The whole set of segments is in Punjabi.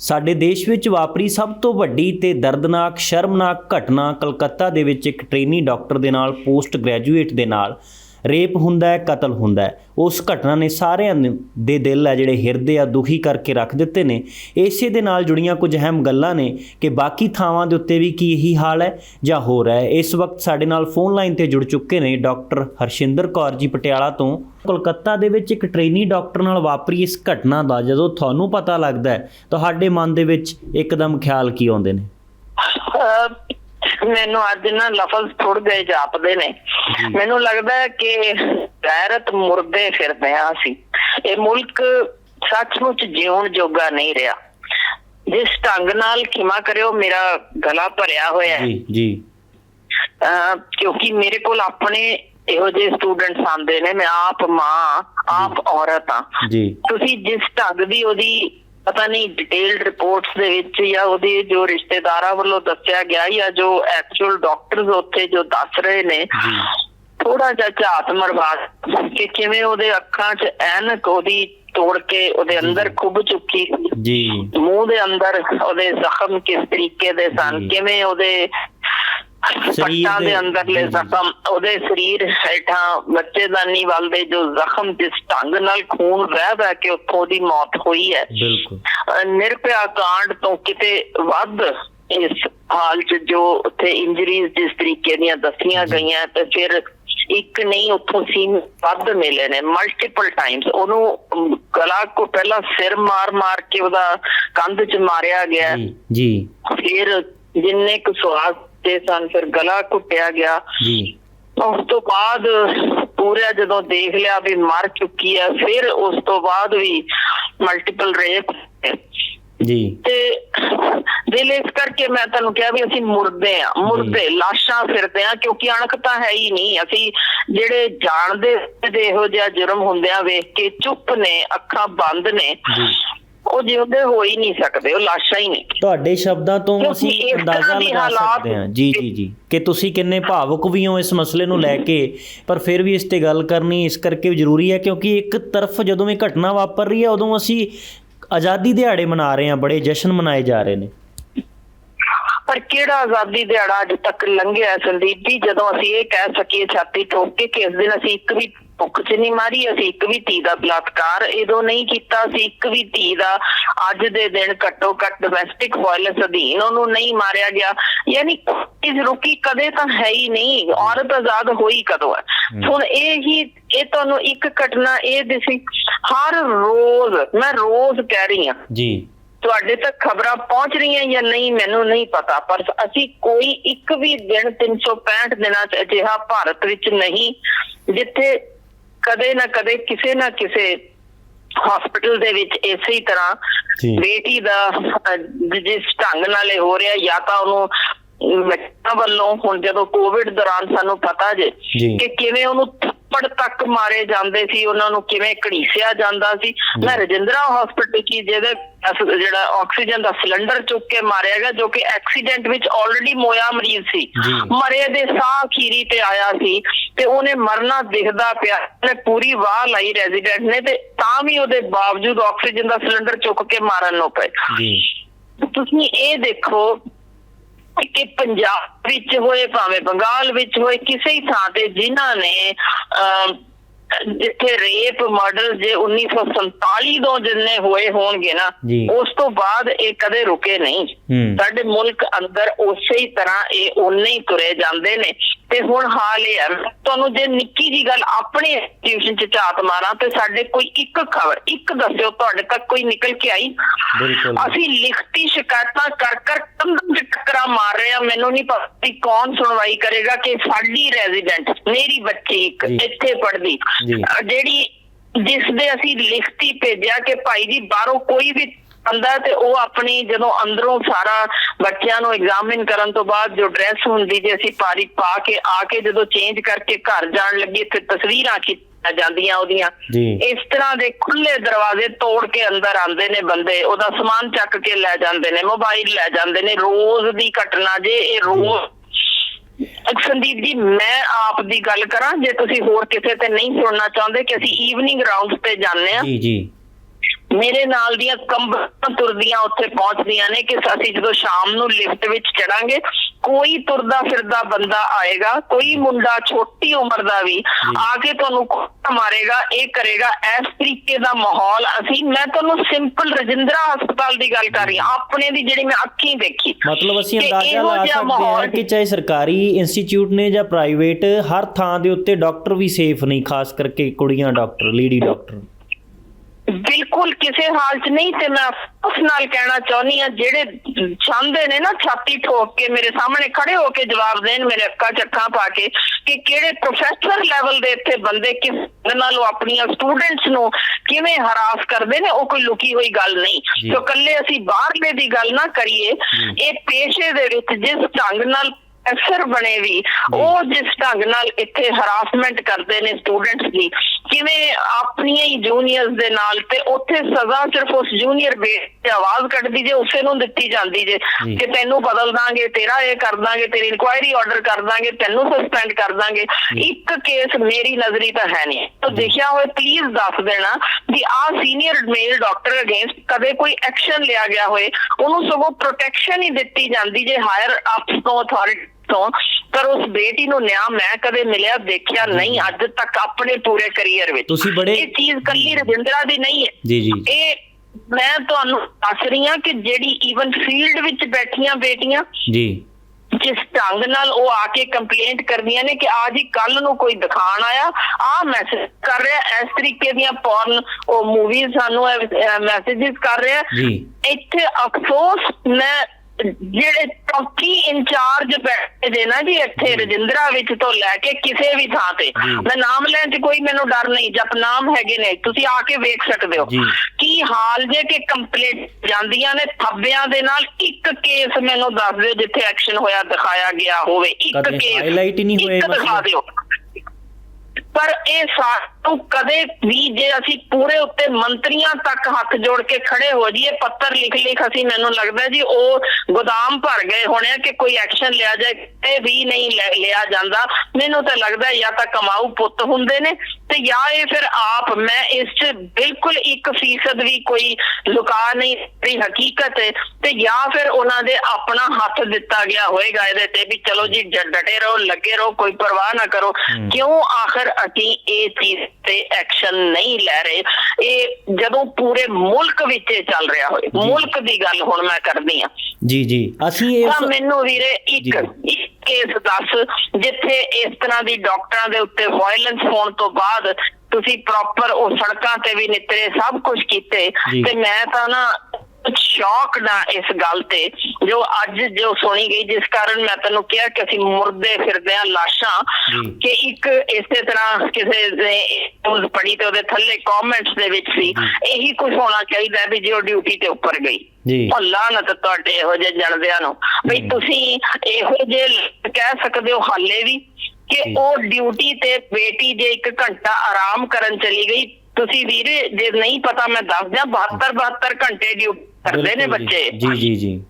ਸਾਡੇ ਦੇਸ਼ ਵਿੱਚ ਵਾਪਰੀ ਸਭ ਤੋਂ ਵੱਡੀ ਤੇ ਦਰਦਨਾਕ, ਸ਼ਰਮਨਾਕ ਘਟਨਾ ਕਲਕੱਤਾ ਦੇ ਵਿੱਚ ਇੱਕ ਟ੍ਰੇਨੀ ਡਾਕਟਰ ਦੇ ਨਾਲ ਪੋਸਟ ਗ੍ਰੈਜੂਏਟ ਦੇ ਨਾਲ ਰੇਪ ਹੁੰਦਾ ਹੈ, ਕਤਲ ਹੁੰਦਾ ਹੈ। ਉਸ ਘਟਨਾ ਨੇ ਸਾਰਿਆਂ ਦੇ ਦਿਲ ਹੈ, ਜਿਹੜੇ ਹਿਰਦੇ ਆ, ਦੁਖੀ ਕਰਕੇ ਰੱਖ ਦਿੱਤੇ ਨੇ। ਇਸੇ ਦੇ ਨਾਲ ਜੁੜੀਆਂ ਕੁਝ ਅਹਿਮ ਗੱਲਾਂ ਨੇ ਕਿ ਬਾਕੀ ਥਾਵਾਂ ਦੇ ਉੱਤੇ ਵੀ ਕੀ ਇਹੀ ਹਾਲ ਹੈ ਜਾਂ ਹੋ ਰਿਹਾ ਹੈ। ਇਸ ਵਕਤ ਸਾਡੇ ਨਾਲ ਫੋਨ ਲਾਈਨ ਤੇ ਜੁੜ ਚੁੱਕੇ ਨੇ ਡਾਕਟਰ ਹਰਸ਼ਿੰਦਰ ਕੌਰ ਜੀ ਪਟਿਆਲਾ ਤੋਂ। ਕੋਲਕਾਤਾ ਦੇ ਵਿੱਚ ਇੱਕ ਟ੍ਰੇਨੀ ਡਾਕਟਰ ਨਾਲ ਵਾਪਰੀ ਇਸ ਘਟਨਾ ਦਾ। ਜਦੋਂ ਤੁਹਾਨੂੰ ਪਤਾ ਲੱਗਦਾ ਹੈ, ਤੁਹਾਡੇ ਮਨ ਦੇ ਵਿੱਚ ਇੱਕਦਮ ਖਿਆਲ ਕੀ ਆਉਂਦੇ ਨੇ? ਮੈਨੂੰ ਅੱਜ ਨਾ ਲਫ਼ਜ਼ ਥੋੜ ਗਏ ਜਾਪਦੇ ਨੇ। ਮੈਨੂੰ ਲੱਗਦਾ ਕਿ ਗੈਰਤ ਮੁਰਦੇ ਫਿਰਦੇ ਆ ਅਸੀਂ। ਇਹ ਮੁਲਕ ਸੱਚਮੁੱਚ ਜਿਉਣ ਜੋਗਾ ਨਹੀਂ ਰਿਹਾ। ਜਿਸ ਢੰਗ ਨਾਲ ਖਿਮਾ ਕਰਿਓ ਮੇਰਾ ਗਲਾ ਭਰਿਆ ਹੋਇਆ ਹੈ। ਜੀ ਕਿਉਂਕਿ ਮੇਰੇ ਕੋਲ ਆਪਣੇ ਇਹੋ ਜਿਹੇ ਸਟੂਡੈਂਟਸ ਆਉਂਦੇ ਨੇ ਮੈਂ ਆਪ ਮਾਂ ਆਪ ਔਰਤ ਆ। ਜੀ। ਤੁਸੀਂ ਜਿਸ ਢੰਗ ਦੀ ਉਹਦੀ ਪਤਾ ਨਹੀਂ ਡਿਟੇਲਡ ਰਿਪੋਰਟਸ ਦੇ ਵਿੱਚ ਜਾਂ ਉਹਦੇ ਜੋ ਰਿਸ਼ਤੇਦਾਰਾਂ ਵੱਲੋਂ ਦੱਸਿਆ ਗਿਆ ਜਾਂ ਜੋ ਐਕਚੁਅਲ ਡਾਕਟਰਸ ਉੱਥੇ ਜੋ ਦੱਸ ਰਹੇ ਨੇ ਥੋੜਾ ਜਿਹਾ ਝਾਤ ਮਰਵਾ ਕਿ ਕਿਵੇਂ ਉਹਦੇ ਅੱਖਾਂ 'ਚ ਐਨਕ ਉਹਦੀ ਤੋੜ ਕੇ ਉਹਦੇ ਅੰਦਰ ਖੁੱਭ ਚੁੱਕੀ। ਜੀ। ਮੂੰਹ ਦੇ ਅੰਦਰ ਉਹਦੇ ਜ਼ਖਮ ਕਿਸ ਤਰੀਕੇ ਦੇ ਸਨ। ਕਿਵੇਂ ਉਹਦੇ ਪੱਟਾਂ ਦੇ- ਅੰਦਰਲੇ। ਜ਼ਖਮ ਉਹਦੇ ਸਰੀਰ ਹੇਠਾਂ ਬੱਚੇਦਾਨੀ ਵੱਲ ਦੇ ਜੋ ਜ਼ਖਮ ਜਿਸ ਢੰਗ ਨਾਲ ਖੂਨ ਵਹਿ ਵਹਿ ਕੇ ਉੱਥੋਂ ਦੀ ਮੌਤ ਹੋਈ ਹੈ। ਬਿਲਕੁਲ। ਨਿਰਭਇਆ ਕਾਂਡ ਤੋਂ ਕਿਤੇ ਵੱਧ ਇਸ ਹਾਲ 'ਚ ਜੋ ਉੱਥੇ ਇੰਜਰੀਜ਼ ਜਿਸ ਤਰੀਕੇ ਦੀਆਂ ਦੱਸੀਆਂ। ਗਈਆਂ ਤੇ ਫਿਰ ਇੱਕ ਨਹੀਂ ਉੱਥੋਂ ਸੀਮ ਵੱਧ ਮਿਲੇ ਨੇ ਮਲਟੀਪਲ ਟਾਈਮਸ ਉਹਨੂੰ ਗਲਾ ਕੋ ਪਹਿਲਾਂ ਸਿਰ ਮਾਰ ਮਾਰ ਕੇ ਉਹਦਾ ਕੰਧ 'ਚ ਮਾਰਿਆ ਗਿਆ। ਜੀ। ਫਿਰ ਜਿੰਨੇ ਕੁ ਸਵਾਸ ਤੇ ਸਨ ਫਿਰ ਗਲਾ ਘੁੱਟਿਆ ਗਿਆ। ਜੀ। ਉਸ ਤੋਂ ਬਾਅਦ ਪੂਰਾ ਜਦੋਂ ਦੇਖ ਲਿਆ ਵੀ ਮਰ ਚੁੱਕੀ ਹੈ ਫਿਰ ਉਸ ਤੋਂ ਬਾਅਦ ਵੀ ਮਲਟੀਪਲ ਰੇਪ ਜੀ। ਤੇ ਦਿਲ ਇਸ ਕਰਕੇ ਮੈਂ ਤੁਹਾਨੂੰ ਕਿਹਾ ਵੀ ਅਸੀਂ ਮੁਰਦੇ ਆ ਮੁਰਦੇ ਲਾਸ਼ਾਂ ਫਿਰਦੇ ਆ ਕਿਉਂਕਿ ਅਣਖ ਤਾਂ ਹੈ ਹੀ ਨਹੀਂ। ਅਸੀਂ ਜਿਹੜੇ ਜਾਣਦੇ ਦੇ ਇਹੋ ਜਿਹਾ ਜੁਰਮ ਹੁੰਦਿਆਂ ਵੇਖ ਕੇ ਚੁੱਪ ਨੇ ਅੱਖਾਂ ਬੰਦ ਨੇ। ਜੀ। ਉਹ ਜਿਉਂਦੇ ਹੋ ਹੀ ਨਹੀਂ ਸਕਦੇ ਉਹ ਲਾਸ਼ਾਂ ਹੀ ਨੇ। ਤੁਹਾਡੇ ਸ਼ਬਦਾਂ ਤੋਂ ਅਸੀਂ ਅੰਦਾਜ਼ਾ ਲਗਾ ਸਕਦੇ ਹਾਂ। ਜੀ ਜੀ ਜੀ। ਕਿ ਤੁਸੀਂ ਕਿੰਨੇ ਭਾਵੁਕ ਵੀ ਹੋ ਇਸ ਮਸਲੇ ਨੂੰ ਲੈ ਕੇ ਪਰ ਫਿਰ ਵੀ ਇਸ ਤੇ ਗੱਲ ਕਰਨੀ ਇਸ ਕਰਕੇ ਜ਼ਰੂਰੀ ਹੈ ਕਿਉਂਕਿ ਇੱਕ ਤਰਫ ਜਦੋਂ ਇਹ ਘਟਨਾ ਵਾਪਰ ਰਹੀ ਹੈ ਉਦੋਂ ਅਸੀਂ ਆਜ਼ਾਦੀ ਦਿਹਾੜੇ ਮਨਾ ਰਹੇ ਹਾਂ ਬੜੇ ਜਸ਼ਨ ਮਨਾਏ ਜਾ ਰਹੇ ਨੇ। ਪਰ ਕਿਹੜਾ ਆਜ਼ਾਦੀ ਦਿਹਾੜਾ ਅੱਜ ਤੱਕ ਲੰਘਿਆ ਸੰਦੀਪ ਜੀ? ਜਦੋਂ ਅਸੀਂ ਇਹ ਕਹਿ ਸਕੀਏ ਛਾਤੀ ਠੋਕ ਕੇ ਕਿ ਇਸ ਦਿਨ ਅਸੀਂ ਇੱਕ ਵੀ ਭੁੱਖ 'ਚ ਨਹੀਂ ਮਾਰੀ ਅਸੀਂ ਇੱਕ ਵੀ ਧੀ ਦਾ ਬਲਾਤਕਾਰ ਇਦੋਂ ਨਹੀਂ ਕੀਤਾ ਅਸੀਂ ਇੱਕ ਵੀ ਧੀ ਦਾ ਅੱਜ ਦੇ ਦਿਨ ਘੱਟੋ ਘੱਟ ਡੋਮੈਸਟਿਕ ਵਾਇਲੈਂਸ ਅਧੀਨ ਉਹਨੂੰ ਨਹੀਂ ਮਾਰਿਆ ਗਿਆ। ਯਾਨੀ ਇਸ ਰੁਕੀ ਕਦੇ ਤਾਂ ਹੈ ਹੀ ਨਹੀਂ ਔਰਤ ਆਜ਼ਾਦ ਹੋਈ ਕਦੋਂ ਹੈ? ਹੁਣ ਇਹ ਹੀ ਇਹ ਤੁਹਾਨੂੰ ਇੱਕ ਘਟਨਾ ਇਹ ਦਿਸੀ ਹਰ ਰੋਜ਼ ਮੈਂ ਰੋਜ਼ ਕਹਿ ਰਹੀ ਹਾਂ। ਜੀ। ਤੁਹਾਡੇ ਤੱਕ ਖਬਰਾਂ ਪਹੁੰਚ ਰਹੀਆਂ ਜਾਂ ਨਹੀਂ ਮੈਨੂੰ ਨਹੀਂ ਪਤਾ ਪਰ ਅਸੀਂ ਕੋਈ ਇੱਕ ਵੀ ਦਿਨ 365 ਦਿਨਾਂ ਚ ਅਜਿਹਾ ਭਾਰਤ ਵਿੱਚ ਨਹੀਂ ਜਿੱਥੇ ਕਦੇ ਨਾ ਕਦੇ ਕਿਸੇ ਨਾ ਕਿਸੇ ਹਸਪੀਟਲ ਦੇ ਵਿੱਚ ਇਸੇ ਹੀ ਤਰ੍ਹਾਂ। ਬੇਟੀ ਦਾ ਜਿਸ ਢੰਗ ਨਾਲ ਇਹ ਹੋ ਰਿਹਾ ਜਾਂ ਤਾਂ ਉਹਨੂੰ ਮੱਛਾਂ ਵੱਲੋਂ ਹੁਣ ਜਦੋਂ ਕੋਵਿਡ ਦੌਰਾਨ ਸਾਨੂੰ ਪਤਾ ਜੀ। ਕਿ ਕਿਵੇਂ ਉਹਨੂੰ ਥੱਪੜ ਤੱਕ ਮਾਰੇ ਜਾਂਦੇ ਸੀ ਉਹਨਾਂ ਨੂੰ ਕਿਵੇਂ ਘੜੀਸਿਆ ਜਾਂਦਾ ਸੀ। ਮੈਂ ਰਜਿੰਦਰਾ ਹਸਪੀਟਲ ਕੀ ਜਿਹਦੇ ਜਿਹੜਾ ਆਕਸੀਜਨ ਦਾ ਸਿਲੰਡਰ ਚੁੱਕ ਕੇ ਮਾਰਿਆ ਗਿਆ ਜੋ ਕਿ ਐਕਸੀਡੈਂਟ ਵਿੱਚ ਆਲਰੇਡੀ ਮੋਇਆ ਮਰੀਜ਼ ਸੀ। ਮਰੇ ਦੇ ਸਾਹ ਖੀਰੀ ਤੇ ਆਇਆ ਸੀ ਤੇ ਉਹਨੇ ਮਰਨਾ ਦਿਖਦਾ ਪਿਆ। ਉਹਨੇ ਪੂਰੀ ਵਾਹ ਲਾਈ ਰੈਜ਼ੀਡੈਂਟ ਨੇ ਤੇ ਤਾਂ ਵੀ ਉਹਦੇ ਬਾਵਜੂਦ ਆਕਸੀਜਨ ਦਾ ਸਿਲੰਡਰ ਚੁੱਕ ਕੇ ਮਾਰਨ ਨੂੰ ਪਏ। ਜੀ। ਤੁਸੀਂ ਇਹ ਦੇਖੋ ਕਿ ਪੰਜਾਬ ਵਿੱਚ ਹੋਏ ਭਾਵੇਂ ਬੰਗਾਲ ਵਿੱਚ ਹੋਏ ਕਿਸੇ ਹੀ ਥਾਂ ਤੇ ਜਿਨ੍ਹਾਂ ਨੇ ਅਮ, ਜਿੱਥੇ ਰੇਪ ਮਰਡਰ ਜੇ 1947 ਤੋਂ ਜਿੰਨੇ ਹੋਏ ਹੋਣਗੇ ਨਾ। ਉਸ ਤੋਂ ਬਾਅਦ ਇਹ ਕਦੇ ਰੁਕੇ ਨਹੀਂ ਸਾਡੇ ਮੁਲਕ ਅੰਦਰ ਉਸੇ ਹੀ ਤਰ੍ਹਾਂ ਇਹ ਉਨੇ ਹੀ ਤੁਰੇ ਜਾਂਦੇ ਨੇ ਤੇ ਹੁਣ ਹਾਲ ਇਹ ਹੈ ਤੁਹਾਨੂੰ ਜੇ ਨਿੱਕੀ ਜੀ ਗੱਲ ਆਪਣੇ ਇੰਸਟੀਟਿਊਸ਼ਨ ਚ ਝਾਤ ਮਾਰਾਂ ਤੇ ਸਾਡੇ ਕੋਈ ਇੱਕ ਖਬਰ ਇੱਕ ਦੱਸਿਓ ਤੁਹਾਡੇ ਤੱਕ ਕੋਈ ਨਿਕਲ ਕੇ ਆਈ ਅਸੀਂ ਲਿਖਤੀ ਸ਼ਿਕਾਇਤਾਂ ਕਰ ਕਰ ਕੰਧਾਂ ਤੇ ਟੱਕਰਾਂ ਮਾਰ ਰਹੇ ਆ ਮੈਨੂੰ ਨਹੀਂ ਪਤਾ ਕੌਣ ਸੁਣਵਾਈ ਕਰੇਗਾ ਕਿ ਸਾਡੀ ਰੈਜ਼ੀਡੈਂਟ ਮੇਰੀ ਬੱਚੀ। ਇੱਥੇ ਪੜਦੀ। ਜਿਹੜੀ ਜਿਸ ਦੇ ਅਸੀਂ ਲਿਖਤੀ ਭੇਜਿਆ ਕਿ ਭਾਈ ਜੀ ਬਾਹਰੋਂ ਕੋਈ ਵੀ ਆਂਦਾ ਤੇ ਉਹ ਆਪਣੀ ਜਦੋਂ ਅੰਦਰੋਂ ਸਾਰਾ ਬੱਚਿਆਂ ਨੂੰ ਐਗਜ਼ਾਮਿਨ ਕਰਨ ਤੋਂ ਬਾਅਦ ਜੋ ਡਰੈਸ ਹੁੰਦੀ ਜੇ ਅਸੀਂ ਪਾਰੀ ਪਾ ਕੇ ਆ ਕੇ ਜਦੋਂ ਚੇਂਜ ਕਰਕੇ ਘਰ ਜਾਣ ਲੱਗੇ ਤੇ ਤਸਵੀਰਾਂ ਖਿੱਚੀਆਂ ਜਾਂਦੀਆਂ ਉਹਦੀਆਂ। ਇਸ ਤਰ੍ਹਾਂ ਦੇ ਖੁੱਲੇ ਦਰਵਾਜ਼ੇ ਤੋੜ ਕੇ ਅੰਦਰ ਆਉਂਦੇ ਨੇ ਬੰਦੇ। ਉਹਦਾ ਸਮਾਨ ਚੱਕ ਕੇ ਲੈ ਜਾਂਦੇ ਨੇ ਮੋਬਾਈਲ ਲੈ ਜਾਂਦੇ ਨੇ। ਰੋਜ਼ ਦੀ ਘਟਨਾ ਜੇ ਇਹ ਰੋਜ਼ ਸੰਦੀਪ ਜੀ, ਮੈਂ ਆਪ ਦੀ ਗੱਲ ਕਰਾਂ, ਜੇ ਤੁਸੀਂ ਹੋਰ ਕਿਸੇ ਤੇ ਨਹੀਂ ਸੁਣਨਾ ਚਾਹੁੰਦੇ ਕਿ ਅਸੀਂ ਈਵਨਿੰਗ ਰਾਉਂਡਸ ਤੇ ਜਾਂਦੇ ਆ ਜੀ ਜੀ। ਮੇਰੇ ਨਾਲ ਦੀਆਂ ਕੰਬਾਂ ਤੁਰਦੀਆਂ ਉੱਥੇ ਪਹੁੰਚਦੀਆਂ ਨੇ ਕਿ ਅਸੀਂ ਜਦੋਂ ਸ਼ਾਮ ਨੂੰ ਲਿਫਟ ਵਿੱਚ ਚੜਾਂਗੇ ਕੋਈ ਤੁਰਦਾ ਫਿਰਦਾ ਬੰਦਾ ਆਏਗਾ ਕੋਈ ਮੁੰਡਾ ਛੋਟੀ ਉਮਰ ਦਾ ਵੀ ਆ ਕੇ ਤੁਹਾਨੂੰ ਮਾਰੇਗਾ ਇਹ ਕਰੇਗਾ ਇਸ ਤਰੀਕੇ ਦਾ ਮਾਹੌਲ ਅਸੀਂ ਮੈਂ ਤੁਹਾਨੂੰ ਸਿੰਪਲ ਰਜਿੰਦਰਾ ਹਸਪਤਾਲ ਦੀ ਗੱਲ ਕਰ ਰਹੀ ਹਾਂ ਆਪਣੇ ਦੀ ਜਿਹੜੀ ਮੈਂ ਅੱਖੀਂ ਦੇਖੀ। ਮਤਲਬ ਅਸੀਂ ਅੰਦਾਜ਼ਾ ਲਾ ਸਕਦੇ ਹਾਂ ਕਿ ਚਾਹੇ ਸਰਕਾਰੀ ਇੰਸਟੀਚਿਊਟ ਨੇ ਜਾਂ ਪ੍ਰਾਈਵੇਟ ਹਰ ਥਾਂ ਦੇ ਉੱਤੇ ਡਾਕਟਰ ਵੀ ਸੇਫ ਨਹੀਂ ਖਾਸ ਕਰਕੇ ਕੁੜੀਆਂ ਡਾਕਟਰ ਲੇਡੀ ਡਾਕਟਰ ਬਿਲਕੁਲ ਕਿਸੇ ਹਾਲ 'ਚ ਨਹੀਂ ਤੇ ਮੈਂ ਉਸ ਨਾਲ ਕਹਿਣਾ ਚਾਹੁੰਦੀ ਆ ਜਿਹੜੇ ਚਾਹੁੰਦੇ ਨੇ ਨਾ ਛਾਤੀ ਠੋਕ ਕੇ ਮੇਰੇ ਸਾਹਮਣੇ ਖੜੇ ਹੋ ਕੇ ਜਵਾਬ ਦੇਣ ਮੇਰੇ ਅੱਖਾਂ ਚੱਕਾਂ ਪਾ ਕੇ ਕਿ ਕਿਹੜੇ ਪ੍ਰੋਫੈਸਰ ਲੈਵਲ ਦੇ ਇੱਥੇ ਬੰਦੇ ਕਿਸ ਨਾਲ ਉਹ ਆਪਣੀਆਂ ਸਟੂਡੈਂਟਸ ਨੂੰ ਕਿਵੇਂ ਹਰਾਸ ਕਰਦੇ ਨੇ ਉਹ ਕੋਈ ਲੁਕੀ ਹੋਈ ਗੱਲ ਨਹੀਂ। ਸੋ ਕੱਲੇ ਅਸੀਂ ਬਾਹਰਲੇ ਦੀ ਗੱਲ ਨਾ ਕਰੀਏ ਇਹ ਪੇਸ਼ੇ ਦੇ ਵਿੱਚ ਜਿਸ ਢੰਗ ਨਾਲ ਅਫਸਰ ਬਣੇ ਵੀ। ਉਹ ਜਿਸ ਢੰਗ ਨਾਲ ਇੱਥੇ ਹਰਾਸਮੈਂਟ ਕਰਦੇ ਨੇ ਸਟੂਡੈਂਟਸ ਦੀ ਕਿਵੇਂ ਆਪਣੀਆਂ ਹੀ ਜੂਨੀਅਰਸ ਦੇ ਨਾਲ ਤੇ ਉੱਥੇ ਸਜ਼ਾ ਸਿਰਫ ਉਸ ਜੂਨੀਅਰ ਤੇ ਆਵਾਜ਼ ਕੱਢਦੀ ਜੇ ਉਸੇ ਨੂੰ ਦਿੱਤੀ ਜਾਂਦੀ ਜੇ। ਜੀ। ਕਿ ਤੈਨੂੰ ਬਦਲ ਦਾਂਗੇ ਤੇਰਾ ਇਹ ਕਰ ਦਾਂਗੇ ਤੇਰੀ ਇਨਕੁਆਇਰੀ ਆਰਡਰ ਕਰ ਦਾਂਗੇ ਤੈਨੂੰ ਸਸਪੈਂਡ ਕਰ ਦਾਂਗੇ। ਇੱਕ ਕੇਸ ਮੇਰੀ ਨਜ਼ਰੀ ਤਾਂ ਹੈ ਨਹੀਂ। ਤਾਂ ਦੇਖਿਆ ਹੋਏ ਪਲੀਜ਼ ਦੱਸ ਦੇਣਾ ਵੀ ਆ ਸੀਨੀਅਰ ਮੇਲ ਡਾਕਟਰ ਅਗੇਂਸਟ ਕਦੇ ਕੋਈ ਐਕਸ਼ਨ ਲਿਆ ਗਿਆ ਹੋਏ। ਉਹਨੂੰ ਸਗੋਂ ਪ੍ਰੋਟੈਕਸ਼ਨ ਹੀ ਦਿੱਤੀ ਜਾਂਦੀ ਜੇ ਹਾਇਰ ਅਪਸ ਤੋਂ ਅਥਾਰਟੀ ਤੋਂ ਪਰ ਉਸ ਬੇਟੀ ਨੂੰ ਨਿਆਂ ਮੈਂ ਕਦੇ ਮਿਲਿਆ ਦੇਖਿਆ ਨਹੀਂ ਅੱਜ ਤੱਕ ਆਪਣੇ ਪੂਰੇ ਕੈਰੀਅਰ ਵਿੱਚ। ਤੁਸੀਂ ਬੜੇ- ਇਹ ਚੀਜ਼ ਕੱਲੀ ਰਜਿੰਦਰਾ ਦੀ ਨਹੀਂ ਹੈ। ਜੀ ਜੀ। ਇਹ ਮੈਂ ਤੁਹਾਨੂੰ ਦੱਸ ਰਹੀ ਹਾਂ ਕਿ ਜਿਹੜੀ ਈਵਨ ਫੀਲਡ ਵਿੱਚ ਬੈਠੀਆਂ ਬੇਟੀਆਂ ਜੀ। ਜਿਸ ਢੰਗ ਨਾਲ ਉਹ ਆ ਕੇ ਕੰਪਲੇਂਟ ਕਰਦੀਆਂ ਨੇ ਕਿ ਆ ਜੀ ਕੱਲ ਨੂੰ ਕੋਈ ਦਿਖਾਣ ਆਇਆ ਆ ਮੈਸੇਜ ਕਰ ਰਿਹਾ ਇਸ ਤਰੀਕੇ ਦੀਆਂ ਪੌਰਨ ਉਹ ਮੂਵੀਜ਼ ਸਾਨੂੰ ਮੈਸੇजेस ਕਰ ਰਿਹਾ। ਜੀ। ਇੱਥੇ ਅਫਸੋਸ ਮੈਂ ਜਿਹੜੇ ਚੌਕੀ ਇੰਚਾਰਜ ਬੈਠੇ ਦੇ ਨਾ ਜੀ ਇੱਥੇ ਰਜਿੰਦਰਾ ਵਿੱਚ ਤੋਂ ਲੈ ਕੇ ਕਿਸੇ ਵੀ ਥਾਂ ਤੇ। ਮੈਂ ਨਾਮ ਲੈਣ 'ਚ ਕੋਈ ਮੈਨੂੰ ਡਰ ਨਹੀਂ ਜਪ ਨਾਮ ਹੈਗੇ ਨੇ ਤੁਸੀਂ ਆ ਕੇ ਵੇਖ ਸਕਦੇ ਹੋ। ਕੀ ਹਾਲ ਜੇ ਕਿ ਕੰਪਲੀਟ ਜਾਂਦੀਆਂ ਨੇ ਥੱਬਿਆਂ ਦੇ ਨਾਲ ਇੱਕ ਕੇਸ ਮੈਨੂੰ ਦੱਸ ਦਿਓ ਜਿੱਥੇ ਐਕਸ਼ਨ ਹੋਇਆ ਦਿਖਾਇਆ ਗਿਆ ਹੋਵੇ ਇੱਕ ਕੇਸ highlight ਹੀ ਨਹੀਂ ਹੋਏ ਦਿਖਾ। ਦਿਓ ਪਰ ਇਹ ਸਾਨੂੰ ਕਦੇ ਵੀ ਜੇ ਅਸੀਂ ਪੂਰੇ ਉੱਤੇ ਮੰਤਰੀਆਂ ਤੱਕ ਹੱਥ ਜੋੜ ਕੇ ਖੜੇ ਹੋ ਜਾਈਏ, ਪੱਤਰ ਲਿਖ ਲਿਖ ਅਸੀਂ ਮੈਨੂੰ ਲੱਗਦਾ ਜੀ ਉਹ ਗੋਦਾਮ ਭਰ ਗਏ ਹੋਣੇ ਆ ਕਿ ਕੋਈ ਐਕਸ਼ਨ ਲਿਆ ਜਾਏ ਤੇ ਵੀ ਨਹੀਂ ਲੈ- ਲਿਆ ਜਾਂਦਾ। ਮੈਨੂੰ ਤਾਂ ਲੱਗਦਾ ਜਾਂ ਤਾਂ ਕਮਾਊ ਪੁੱਤ ਹੁੰਦੇ ਨੇ ਤੇ ਜਾਂ ਇਹ ਫਿਰ ਆਪ ਮੈਂ ਇਸ 'ਚ ਬਿਲਕੁਲ 1% ਵੀ ਕੋਈ ਲੁਕਾ ਨਹੀਂ ਦੀ ਹਕੀਕਤ ਹੈ। ਤੇ ਜਾਂ ਫਿਰ ਉਹਨਾਂ ਦੇ ਆਪਣਾ ਹੱਥ ਦਿੱਤਾ ਗਿਆ ਹੋਏਗਾ ਇਹਦੇ ਤੇ ਵੀ ਚਲੋ ਜੀ ਡਟੇ ਰਹੋ ਲੱਗੇ ਰਹੋ ਕੋਈ ਪਰਵਾਹ ਨਾ ਕਰੋ। ਕਿਉਂ ਆਖਰ ਅਸੀਂ ਇਹ ਚੀਜ਼ ਤੇ ਐਕਸ਼ਨ ਨਹੀਂ ਲੈ ਰਹੇ? ਇਹ ਜਦੋਂ ਪੂਰੇ ਮੁਲਕ ਵਿੱਚ ਇਹ ਚੱਲ ਰਿਹਾ ਹੋਏ ਮੁਲਕ ਦੀ ਗੱਲ ਹੁਣ ਮੈਂ ਕਰਦੀ ਆ ਜੀ ਜੀ। ਅਸੀਂ ਇਸ ਮੈਨੂੰ ਵੀਰੇ। ਇੱਕ ਕੇਸ ਦੱਸ ਜਿੱਥੇ ਇਸ ਤਰ੍ਹਾਂ ਦੀ ਡਾਕਟਰਾਂ ਦੇ ਉੱਤੇ ਵਾਇਲੈਂਸ ਹੋਣ ਤੋਂ ਬਾਅਦ ਤੁਸੀਂ ਪ੍ਰੋਪਰ ਉਹ ਸੜਕਾਂ ਤੇ ਵੀ ਨਿਤਰੇ ਸਭ ਕੁਝ ਕੀਤੇ। ਤੇ ਮੈਂ ਤਾਂ ਨਾ ਸ਼ੌਕ ਨਾ ਇਸ ਗੱਲ ਤੇ ਜੋ ਅੱਜ ਜੋ ਸੁਣੀ ਗਈ ਜਿਸ ਕਾਰਨ ਮੈਂ ਤੈਨੂੰ ਕਿਹਾ ਕਿ ਅਸੀਂ ਮੁਰਦੇ ਫਿਰਦੇ ਆ ਲਾਸ਼ਾਂ। ਕਿ ਇੱਕ ਇਸੇ ਤਰ੍ਹਾਂ ਕਿਸੇ ਨੇ ਨਿਊਜ਼ ਪੜੀ ਤੇ ਉਹਦੇ ਥੱਲੇ ਕਮੈਂਟਸ ਦੇ ਵਿੱਚ ਸੀ ਇਹੀ ਕੁਝ ਹੋਣਾ ਚਾਹੀਦਾ ਵੀ ਜੇ ਉਹ ਡਿਊਟੀ ਤੇ ਉੱਪਰ ਗਈ ਜੀ ਉਹ ਲਾਨਤ ਤੁਹਾਡੇ ਇਹੋ ਜਿਹੇ ਜਣਦਿਆਂ ਨੂੰ ਹਮ। ਤੁਸੀਂ ਇਹੋ ਜਿਹੇ ਕਹਿ ਸਕਦੇ ਹੋ ਹਾਲੇ ਵੀ ਕਿ। ਉਹ ਡਿਊਟੀ ਤੇ ਬੇਟੀ ਜੇ ਇੱਕ ਘੰਟਾ ਆਰਾਮ ਕਰਨ ਚਲੀ ਗਈ ਤੁਸੀਂ ਵੀਰੇ ਜੇ ਨਹੀਂ ਪਤਾ ਮੈਂ ਦੱਸ ਦਿਆਂ 72 72 ਘੰਟੇ ਡਿਊਟੀ ਕਰਦੇ ਨੇ ਬੱਚੇ। ਜੀ ਜੀ ਜੀ।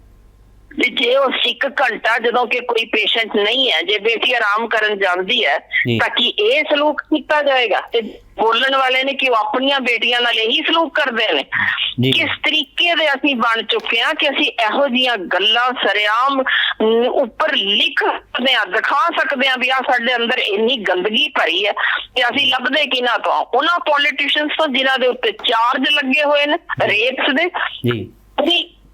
ਵੀ ਜੇ ਉਹ ਇੱਕ ਘੰਟਾ ਜਦੋਂ ਕਿ ਕੋਈ ਪੇਸ਼ੈਂਟ ਨਹੀਂ ਹੈ ਜੇ ਬੇਟੀ ਆਰਾਮ ਕਰਨ ਜਾਂਦੀ ਹੈ। ਤਾਂ ਕੀ ਇਹ ਸਲੂਕ ਕੀਤਾ ਜਾਏਗਾ? ਤੇ ਬੋਲਣ ਵਾਲੇ ਨੇ ਕਿ ਉਹ ਆਪਣੀਆਂ ਬੇਟੀਆਂ ਨਾਲ ਇਹੀ ਸਲੂਕ ਕਰਦੇ ਨੇ। ਕਿਸ ਤਰੀਕੇ ਦੇ ਅਸੀਂ ਬਣ ਚੁੱਕੇ ਹਾਂ ਕਿ ਅਸੀਂ ਇਹੋ ਜੀਆਂ ਗੱਲਾਂ ਸਰਿਆਮ ਉੱਪਰ ਲਿਖ ਸਕਦੇ ਹਾਂ ਦਿਖਾ ਸਕਦੇ ਹਾਂ ਵੀ ਆ ਸਾਡੇ ਅੰਦਰ ਇੰਨੀ ਗੰਦਗੀ ਭਰੀ ਹੈ ਕਿ ਅਸੀਂ ਲੱਭਦੇ ਕਿਨਾਂ ਤੋਂ? ਉਹਨਾਂ ਪੋਲੀਟੀਸ਼ੀਅਨਸ ਤੋਂ ਜਿਨ੍ਹਾਂ ਦੇ ਉੱਤੇ ਚਾਰਜ ਲੱਗੇ ਹੋਏ ਨੇ ਰੇਪਸ ਦੇ। ਜੀ।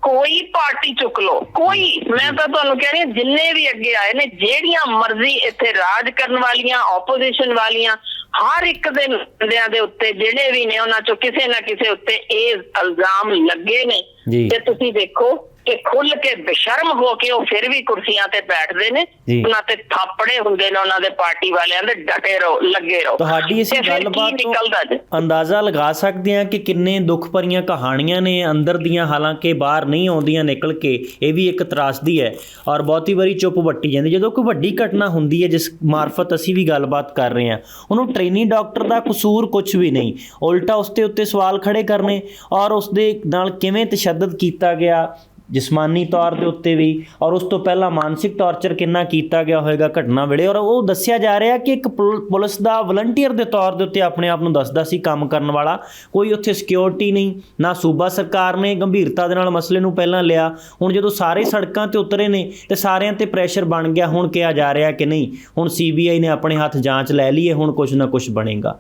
ਕੋਈ ਪਾਰਟੀ ਚੁੱਕ ਲਓ ਕੋਈ ਮੈਂ ਤਾਂ ਤੁਹਾਨੂੰ ਕਹਿ ਰਹੀ ਹਾਂ ਜਿੰਨੇ ਵੀ ਅੱਗੇ ਆਏ ਨੇ ਜਿਹੜੀਆਂ ਮਰਜ਼ੀ ਇੱਥੇ ਰਾਜ ਕਰਨ ਵਾਲੀਆਂ ਆਪੋਜੀਸ਼ਨ ਵਾਲੀਆਂ ਹਰ ਇੱਕ ਦੇ ਬੰਦਿਆਂ ਦੇ ਉੱਤੇ ਜਿਹੜੇ ਵੀ ਨੇ ਉਹਨਾਂ ਚੋਂ ਕਿਸੇ ਨਾ ਕਿਸੇ ਉੱਤੇ ਇਹ ਇਲਜ਼ਾਮ ਲੱਗੇ ਨੇ। ਤੇ ਤੁਸੀਂ ਦੇਖੋ ਕਿ ਖੁੱਲ ਕੇ ਬੇਸ਼ਰਮ ਹੋ ਕੇ ਉਹ ਫਿਰ ਵੀ ਕੁਰਸੀਆਂ ਤੇ ਬੈਠਦੇ ਨੇ। ਉਹਨਾਂ ਤੇ ਥਾਪੜੇ ਹੁੰਦੇ ਨੇ ਉਹਨਾਂ ਦੇ ਪਾਰਟੀ ਵਾਲਿਆਂ ਦੇ ਡਟੇ ਰਹੋ ਲੱਗੇ ਰਹੋ। ਤੁਹਾਡੀ ਇਸੇ ਗੱਲਬਾਤ ਤੋਂ ਅੰਦਾਜ਼ਾ ਲਗਾ ਸਕਦੇ ਹਾਂ ਕਿ ਕਿੰਨੇ ਦੁੱਖ ਭਰੀਆਂ ਕਹਾਣੀਆਂ ਨੇ ਅੰਦਰ ਦੀਆਂ ਹਾਲਾਂਕਿ ਬਾਹਰ ਨਹੀਂ ਆਉਂਦੀਆਂ ਨਿਕਲ ਕੇ ਇਹ ਵੀ ਇੱਕ ਤਰਾਸਦੀ ਹੈ। ਔਰ ਬਹੁਤੀ ਵਾਰੀ ਚੁੱਪ ਵੱਟੀ ਜਾਂਦੀ। ਜਦੋਂ ਕੋਈ ਵੱਡੀ ਘਟਨਾ ਹੁੰਦੀ ਹੈ ਜਿਸ ਮਾਰਫਤ ਅਸੀਂ ਵੀ ਗੱਲਬਾਤ ਕਰ ਰਹੇ ਹਾਂ ਉਹਨੂੰ ਟ੍ਰੇਨੀ ਡਾਕਟਰ ਦਾ ਕਸੂਰ ਕੁਝ ਵੀ ਨਹੀਂ। ਉਲਟਾ ਉਸ ਉੱਤੇ ਸਵਾਲ ਖੜੇ ਕਰਨੇ ਔਰ ਉਸ ਦੇ ਨਾਲ ਕਿਵੇਂ ਤਸ਼ੱਦਦ ਕੀਤਾ ਗਿਆ ਜਿਸਮਾਨੀ ਤੌਰ ਦੇ ਉੱਤੇ ਵੀ ਔਰ ਉਸ ਤੋਂ ਪਹਿਲਾਂ ਮਾਨਸਿਕ ਟਾਰਚਰ ਕਿੰਨਾ ਕੀਤਾ ਗਿਆ ਹੋਵੇਗਾ ਘਟਨਾ ਵੇਲੇ ਔਰ ਉਹ ਦੱਸਿਆ ਜਾ ਰਿਹਾ ਕਿ ਇੱਕ ਪੁਲ- ਪੁਲਿਸ ਦਾ ਵਲੰਟੀਅਰ ਦੇ ਤੌਰ ਦੇ ਉੱਤੇ ਆਪਣੇ ਆਪ ਨੂੰ ਦੱਸਦਾ ਸੀ ਕੰਮ ਕਰਨ ਵਾਲਾ। ਕੋਈ ਉੱਥੇ ਸਿਕਿਉਰਿਟੀ ਨਹੀਂ, ਨਾ ਸੂਬਾ ਸਰਕਾਰ ਨੇ ਗੰਭੀਰਤਾ ਦੇ ਨਾਲ ਮਸਲੇ ਨੂੰ ਪਹਿਲਾਂ ਲਿਆ। ਹੁਣ ਜਦੋਂ ਸਾਰੇ ਸੜਕਾਂ ਤੇ ਉਤਰੇ ਨੇ ਤੇ ਸਾਰਿਆਂ ਤੇ ਪ੍ਰੈਸ਼ਰ ਬਣ ਗਿਆ, ਹੁਣ ਕਿਹਾ ਜਾ ਰਿਹਾ ਕਿ ਨਹੀਂ, ਹੁਣ ਸੀਬੀਆਈ ਨੇ ਆਪਣੇ ਹੱਥ ਜਾਂਚ ਲੈ ਲਈ ਹੈ ਹੁਣ ਕੁਝ ਨਾ ਕੁਝ ਬਣੇਗਾ।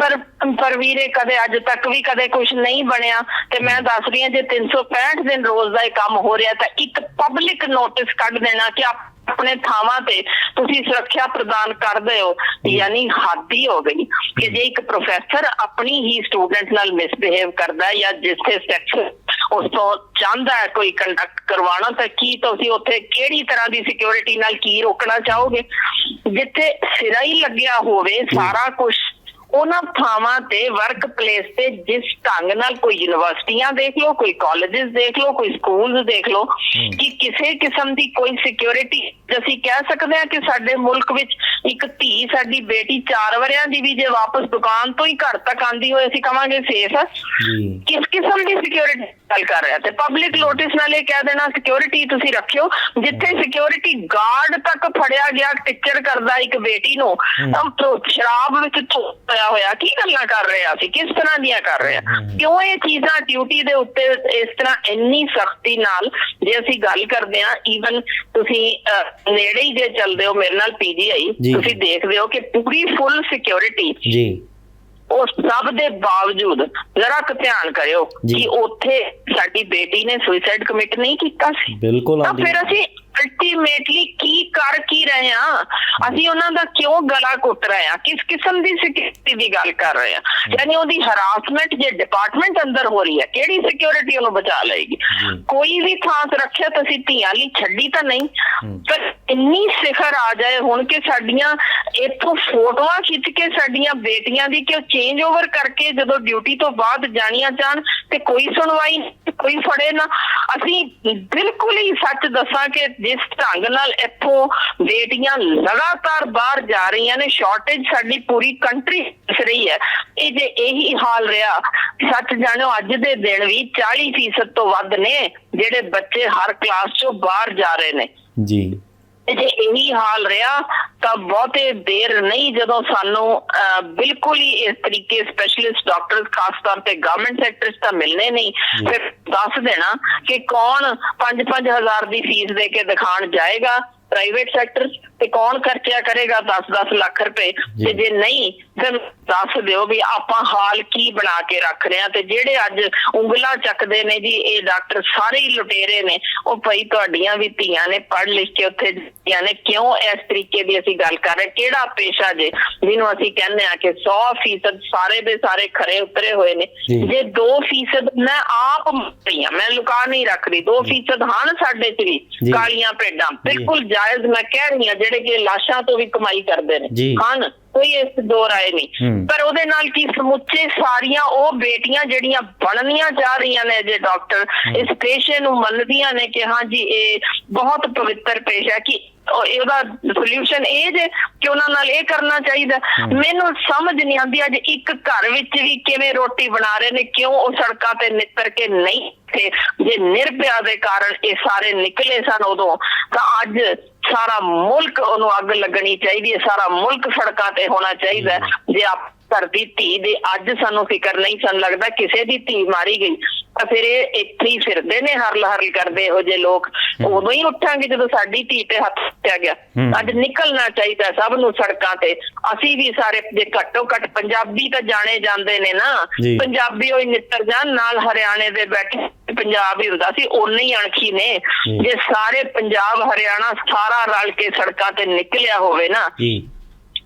ਪਰ ਪਰ ਵੀਰੇ ਕਦੇ ਅੱਜ ਤੱਕ ਵੀ ਕਦੇ ਕੁਝ ਨਹੀਂ ਬਣਿਆ ਤੇ ਮੈਂ ਦੱਸ ਰਹੀ ਹਾਂ ਜੇ 365 ਦਿਨ ਰੋਜ਼ ਦਾ ਇਹ ਕੰਮ ਹੋ ਰਿਹਾ ਤਾਂ ਇੱਕ ਪਬਲਿਕ ਨੋਟਿਸ ਕੱਢ ਦੇਣਾ ਕਿ ਆਪ- ਆਪਣੇ ਥਾਵਾਂ ਤੇ ਤੁਸੀਂ ਸੁਰੱਖਿਆ ਪ੍ਰਦਾਨ ਕਰਦੇ ਹੋ। ਯਾਨੀ ਹੱਦ ਹੀ ਗਈ ਕਿ ਜੇ ਇੱਕ ਪ੍ਰੋਫੈਸਰ ਆਪਣੀ ਹੀ ਸਟੂਡੈਂਟ ਨਾਲ ਮਿਸਬਿਹੇਵ ਕਰਦਾ ਹੈ ਜਾਂ ਜਿੱਥੇ ਸੈਕਸ ਉਸ ਤੋਂ ਚਾਹੁੰਦਾ ਹੈ ਕੋਈ ਕੰਡਕਟ ਕਰਵਾਉਣਾ ਤਾਂ ਕੀ ਤੁਸੀਂ ਉੱਥੇ ਕਿਹੜੀ ਤਰ੍ਹਾਂ ਦੀ ਸਿਕਿਉਰਿਟੀ ਨਾਲ ਕੀ ਰੋਕਣਾ ਚਾਹੋਗੇ? ਜਿੱਥੇ ਸਿਰਾ ਹੀ ਲੱਗਿਆ ਹੋਵੇ ਸਾਰਾ ਕੁਝ ਉਹਨਾਂ ਥਾਵਾਂ ਤੇ ਵਰਕ ਪਲੇਸ ਤੇ ਜਿਸ ਢੰਗ ਨਾਲ ਕੋਈ ਯੂਨੀਵਰਸਿਟੀਆਂ ਦੇਖ ਲਓ ਕੋਈ ਕਾਲਜਸ ਦੇਖ ਲਓ ਕੋਈ ਸਕੂਲਸ ਦੇਖ ਲਓ ਕਿ ਕਿਸੇ ਕਿਸਮ ਦੀ ਕੋਈ ਸਿਕਿਉਰਿਟੀ ਅਸੀਂ ਕਹਿ ਸਕਦੇ ਹਾਂ ਕਿ ਸਾਡੇ ਮੁਲਕ ਵਿੱਚ ਇੱਕ ਧੀ ਸਾਡੀ ਬੇਟੀ 4 ਵਰਿਆਂ ਦੀ ਵੀ ਜੇ ਵਾਪਸ ਦੁਕਾਨ ਤੋਂ ਹੀ ਘਰ ਤੱਕ ਆਂਦੀ ਹੋਏ ਅਸੀਂ ਕਵਾਂਗੇ ਸੇਫ ਹੈ ਕਿਸ ਕਿਸਮ ਦੀ ਸਿਕਿਉਰਿਟੀ ਗੱਲ ਕਰ ਰਿਹਾ ਤੇ ਪਬਲਿਕ ਨੋਟਿਸ ਨਾਲ ਇਹ ਕਹਿ ਦੇਣਾ ਸਿਕਿਉਰਿਟੀ ਤੁਸੀਂ ਰੱਖਿਓ ਜਿੱਥੇ ਸਿਕਿਉਰਿਟੀ ਗਾਰਡ ਤੱਕ ਫੜਿਆ ਗਿਆ ਟੀਚਰ ਕਰਦਾ ਇੱਕ ਬੇਟੀ ਨੂੰ ਤਾਂ ਸ਼ਰਾਬ ਵਿੱਚ ਧੋਇਆ ਹੋਇਆ ਕੀ ਗੱਲਾਂ ਕਰ ਰਿਹਾ ਸੀ ਕਿਸ ਤਰ੍ਹਾਂ ਦੀਆਂ ਕਰ ਰਿਹਾ ਕਿਉਂ ਇਹ ਚੀਜ਼ਾਂ ਡਿਊਟੀ ਦੇ ਉੱਤੇ ਇਸ ਤਰ੍ਹਾਂ ਇੰਨੀ ਸਖਤੀ ਨਾਲ ਜੇ ਅਸੀਂ ਗੱਲ ਕਰਦੇ ਹਾਂ ਈਵਨ ਤੁਸੀਂ ਨੇੜੇ ਹੀ ਜੇ ਚੱਲਦੇ ਹੋ ਮੇਰੇ ਨਾਲ ਪੀਜੀਆਈ। ਤੁਸੀਂ ਦੇਖਦੇ ਹੋ ਕਿ ਪੂਰੀ ਫੁੱਲ ਸਿਕਿਉਰਿਟੀ ਜੀ। ਉਸ ਸਭ ਦੇ ਬਾਵਜੂਦ ਜ਼ਰਾ ਕੁ ਧਿਆਨ ਕਰਿਓ। ਕਿ ਉੱਥੇ ਸਾਡੀ ਬੇਟੀ ਨੇ ਸੁਸਾਈਡ ਕਮਿਟ ਨਹੀਂ ਕੀਤਾ ਸੀ। ਬਿਲਕੁਲ ਆਂਦੀ ਫਿਰ ਅਸੀਂ ਅਲਟੀਮੇਟਲੀ ਕੀ ਕਰ ਕੀ ਰਹੇ ਹਾਂ ਅਸੀਂ ਉਹਨਾਂ ਦਾ ਕਿਉਂ ਗਲਾ ਘੁੱਟ ਰਹੇ ਹਾਂ ਕਿਸ ਕਿਸਮ ਦੀ ਸਿਕਿਉਰਿਟੀ ਦੀ ਗੱਲ ਕਰ ਰਹੇ ਹਾਂ ਯਾਨੀ ਉਹਦੀ ਹਰਾਸਮੈਂਟ ਜੇ ਡਿਪਾਰਟਮੈਂਟ ਅੰਦਰ ਹੋ ਰਹੀ ਹੈ ਕਿਹੜੀ ਸਿਕਿਉਰਿਟੀ ਉਹਨੂੰ ਬਚਾ ਲਏਗੀ? ਕੋਈ ਵੀ ਥਾਂ ਸੁਰੱਖਿਅਤ ਅਸੀਂ ਧੀਆਂ ਲਈ ਛੱਡੀ ਤਾਂ ਨਹੀਂ। ਪਰ ਇੰਨੀ ਸਿਖਰ ਆ ਜਾਏ ਹੁਣ ਕਿ ਸਾਡੀਆਂ ਇੱਥੋਂ ਫੋਟੋਆਂ ਖਿੱਚ ਕੇ ਸਾਡੀਆਂ ਬੇਟੀਆਂ ਦੀ ਕਿ ਉਹ ਚੇਂਜ ਓਵਰ ਕਰਕੇ ਜਦੋਂ ਡਿਊਟੀ ਤੋਂ ਬਾਅਦ ਜਾਣੀਆਂ ਜਾਣ ਤੇ ਕੋਈ ਸੁਣਵਾਈ ਕੋਈ ਫੜੇ ਨਾ। ਅਸੀਂ ਬਿਲਕੁਲ ਹੀ ਸੱਚ ਦੱਸਾਂ ਕਿ ਜਿਸ ਢੰਗ ਨਾਲ ਇੱਥੋਂ ਬੇਟੀਆਂ ਲਗਾਤਾਰ ਬਾਹਰ ਜਾ ਰਹੀਆਂ ਨੇ ਸ਼ਾਰਟੇਜ ਸਾਡੀ ਪੂਰੀ ਕੰਟਰੀ ਦਿਸ ਰਹੀ ਹੈ। ਇਹ ਜੇ ਇਹੀ ਹਾਲ ਰਿਹਾ, ਸੱਚ ਜਾਣੋ, ਅੱਜ ਦੇ ਦਿਨ ਵੀ 40% ਤੋਂ ਵੱਧ ਨੇ, ਜਿਹੜੇ ਬੱਚੇ ਹਰ ਕਲਾਸ ਚੋਂ ਬਾਹਰ ਜਾ ਰਹੇ ਨੇ। ਜੀ। ਜੇ ਇਹੀ ਹਾਲ ਰਿਹਾ ਤਾਂ ਬਹੁਤੇ ਦੇਰ ਨਹੀਂ ਜਦੋਂ ਸਾਨੂੰ ਬਿਲਕੁਲ ਹੀ ਇਸ ਤਰੀਕੇ ਸਪੈਸ਼ਲਿਸਟ ਡਾਕਟਰਸ ਖਾਸ ਤੌਰ ਤੇ ਗਵਰਨਮੈਂਟ ਸੈਕਟਰ 'ਚ ਤਾਂ ਮਿਲਨੇ ਨਹੀਂ। ਫਿਰ ਦੱਸ ਦੇਣਾ ਕਿ ਕੌਣ 5-5000 ਦੀ ਫੀਸ ਦੇ ਕੇ ਦਿਖਾਣ ਜਾਏਗਾ ਪ੍ਰਾਈਵੇਟ ਸੈਕਟਰ ਤੇ ਕੌਣ ਖਰਚਿਆ ਕਰੇਗਾ 10-10 ਲੱਖ ਰੁਪਏ? ਤੇ ਜੇ। ਨਹੀਂ ਫਿਰ ਦੱਸ ਦਿਓ ਵੀ ਆਪਾਂ ਹਾਲ ਕੀ ਬਣਾ ਕੇ ਰੱਖ ਰਹੇ ਆ ਤੇ ਜਿਹੜੇ ਅੱਜ ਉਂਗਲਾਂ ਚੱਕਦੇ ਨੇ ਜੀ ਇਹ ਡਾਕਟਰ ਸਾਰੇ ਹੀ ਲੁਟੇਰੇ ਨੇ। ਉਹ ਭਾਈ ਤੁਹਾਡੀਆਂ ਵੀ ਧੀਆਂ ਨੇ ਪੜ੍ਹ ਲਿਖ ਕੇ ਉੱਥੇ ਜਾਂਦੀਆਂ ਨੇ। ਕਿਉਂ ਇਸ ਤਰੀਕੇ ਦੀ ਅਸੀਂ ਗੱਲ ਕਰ ਰਹੇ? ਕਿਹੜਾ ਪੇਸ਼ਾ ਜੇ ਜਿਹਨੂੰ ਅਸੀਂ ਕਹਿੰਦੇ ਆ ਕਿ 100% ਸਾਰੇ ਦੇ ਸਾਰੇ ਖਰੇ ਉਤਰੇ ਹੋਏ ਨੇ। ਜੀ। ਜੇ 2% ਮੈਂ ਆਪ ਰਹੀ ਮੈਂ ਲੁਕਾ ਨਹੀਂ ਰੱਖਦੀ। 2% ਹਨ ਸਾਡੇ ਚ ਵੀ। ਕਾਲੀਆਂ ਭੇਡਾਂ। ਬਿਲਕੁਲ ਜਾਇਜ਼ ਮੈਂ ਕਹਿ ਰਹੀ ਹਾਂ ਜਿਹੜੇ ਕਿ ਲਾਸ਼ਾਂ ਤੋਂ ਵੀ ਕਮਾਈ ਕਰਦੇ ਨੇ। ਹਨ ਕੋਈ ਇਸ ਦੋ ਰਾਏ ਨਹੀਂ। ਪਰ ਉਹਦੇ ਨਾਲ ਕੀ ਸਮੁੱਚੇ ਸਾਰੀਆਂ ਉਹ ਬੇਟੀਆਂ ਜਿਹੜੀਆਂ ਬਣਨੀਆਂ ਜਾ ਰਹੀਆਂ ਨੇ ਜੇ ਡਾਕਟਰ ਇਸ ਪੇਸ਼ੇ ਨੂੰ ਮੰਨਦੀਆਂ ਨੇ ਕਿ ਹਾਂ ਜੀ ਇਹ ਬਹੁਤ ਪਵਿੱਤਰ ਪੇਸ਼ਾ ਕਿ ਇਹਦਾ ਸੋਲੂਸ਼ਨ ਇਹ ਜੇ ਕਿ ਉਹਨਾਂ ਨਾਲ ਇਹ ਕਰਨਾ ਚਾਹੀਦਾ। ਮੈਨੂੰ ਸਮਝ ਨਹੀਂ ਆਉਂਦੀ ਅੱਜ ਇੱਕ ਘਰ ਵਿੱਚ ਵੀ ਕਿਵੇਂ ਰੋਟੀ ਬਣਾ ਰਹੇ ਨੇ ਕਿਉਂ ਉਹ ਸੜਕਾਂ ਤੇ ਨਿੱਤਰ ਕੇ ਨਹੀਂ ਤੇ ਜੇ ਨਿਰਭਿਆ ਦੇ ਕਾਰਨ ਇਹ ਸਾਰੇ ਨਿਕਲੇ ਸਨ ਉਦੋਂ ਤਾਂ ਅੱਜ ਸਾਰਾ ਮੁਲਕ ਉਹਨੂੰ ਅੱਗ ਲੱਗਣੀ ਚਾਹੀਦੀ ਹੈ ਸਾਰਾ ਮੁਲਕ ਸੜਕਾਂ ਤੇ ਹੋਣਾ ਚਾਹੀਦਾ। ਜੇ ਆਪ ਘਰ ਦੀ ਧੀ ਦੇ ਅੱਜ ਸਾਨੂੰ ਫਿਕਰ ਨਹੀਂ ਸਾਨੂੰ ਲੱਗਦਾ ਕਿਸੇ ਦੀ ਧੀ ਮਾਰੀ ਗਈ। ਤਾਂ ਫਿਰ ਇਹ ਇੱਥੇ ਹੀ ਫਿਰਦੇ ਨੇ ਹਰਲ ਹਰਲ ਕਰਦੇ ਇਹੋ ਜਿਹੇ ਲੋਕ। ਉਦੋਂ ਹੀ ਉੱਠਾਂਗੇ ਜਦੋਂ ਸਾਡੀ ਧੀ ਤੇ ਹੱਥ ਪਿਆ ਗਿਆ। ਅੱਜ ਨਿਕਲਣਾ ਚਾਹੀਦਾ ਸਭ ਨੂੰ ਸੜਕਾਂ ਤੇ। ਅਸੀਂ ਵੀ ਸਾਰੇ ਜੇ ਘੱਟੋ ਘੱਟ ਪੰਜਾਬੀ ਤਾਂ ਜਾਣੇ ਜਾਂਦੇ ਨੇ ਨਾ। ਪੰਜਾਬੀ ਹੋਈ ਨਿੱਤਰ ਜਾਣ ਨਾਲ ਹਰਿਆਣੇ ਦੇ ਬੈਠੇ ਪੰਜਾਬ ਹੀ ਹੁੰਦਾ ਸੀ ਉਨੇ ਹੀ ਅਣਖੀ ਨੇ। ਜੀ। ਜੇ ਸਾਰੇ ਪੰਜਾਬ ਹਰਿਆਣਾ ਸਾਰਾ ਰਲ ਕੇ ਸੜਕਾਂ ਤੇ ਨਿਕਲਿਆ ਹੋਵੇ ਨਾ ਜੀ।